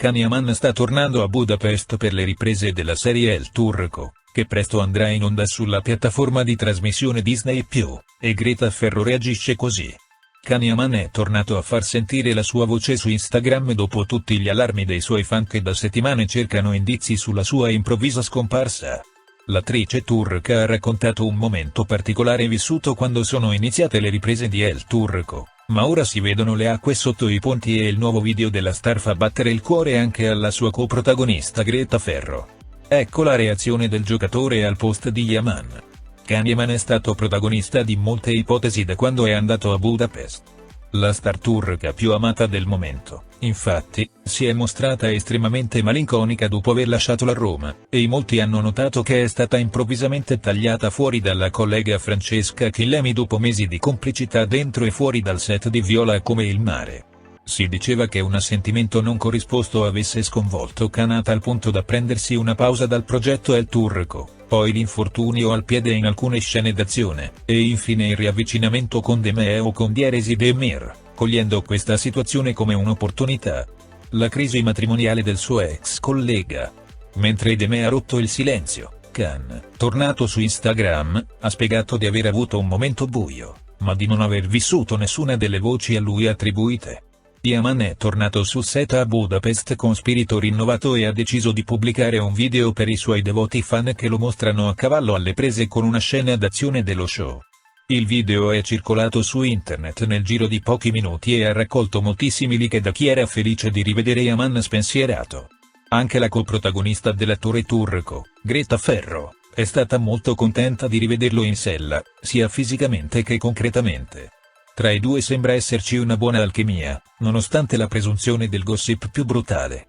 Can Yaman sta tornando a Budapest per le riprese della serie El Turco, che presto andrà in onda sulla piattaforma di trasmissione Disney+, e Greta Ferro reagisce così. Can Yaman è tornato a far sentire la sua voce su Instagram dopo tutti gli allarmi dei suoi fan che da settimane cercano indizi sulla sua improvvisa scomparsa. L'attrice turca ha raccontato un momento particolare vissuto quando sono iniziate le riprese di El Turco, ma ora si vedono le acque sotto i ponti e il nuovo video della star fa battere il cuore anche alla sua coprotagonista Greta Ferro. Ecco la reazione del giocatore al post di Yaman. Kahneman è stato protagonista di molte ipotesi da quando è andato a Budapest. La star turca più amata del momento, infatti, si è mostrata estremamente malinconica dopo aver lasciato la Roma, e molti hanno notato che è stata improvvisamente tagliata fuori dalla collega Francesca Chillemi dopo mesi di complicità dentro e fuori dal set di Viola come il mare. Si diceva che un assentimento non corrisposto avesse sconvolto Kanata al punto da prendersi una pausa dal progetto El Turco, poi l'infortunio al piede in alcune scene d'azione, e infine il riavvicinamento con Demeo con Dieresi Demir, cogliendo questa situazione come un'opportunità. La crisi matrimoniale del suo ex collega. Mentre Deme ha rotto il silenzio, Khan, tornato su Instagram, ha spiegato di aver avuto un momento buio, ma di non aver vissuto nessuna delle voci a lui attribuite. Yaman è tornato sul set a Budapest con spirito rinnovato e ha deciso di pubblicare un video per i suoi devoti fan che lo mostrano a cavallo alle prese con una scena d'azione dello show. Il video è circolato su internet nel giro di pochi minuti e ha raccolto moltissimi like da chi era felice di rivedere Yaman spensierato. Anche la coprotagonista dell'attore turco, Greta Ferro, è stata molto contenta di rivederlo in sella, sia fisicamente che concretamente. Tra i due sembra esserci una buona alchimia, nonostante la presunzione del gossip più brutale.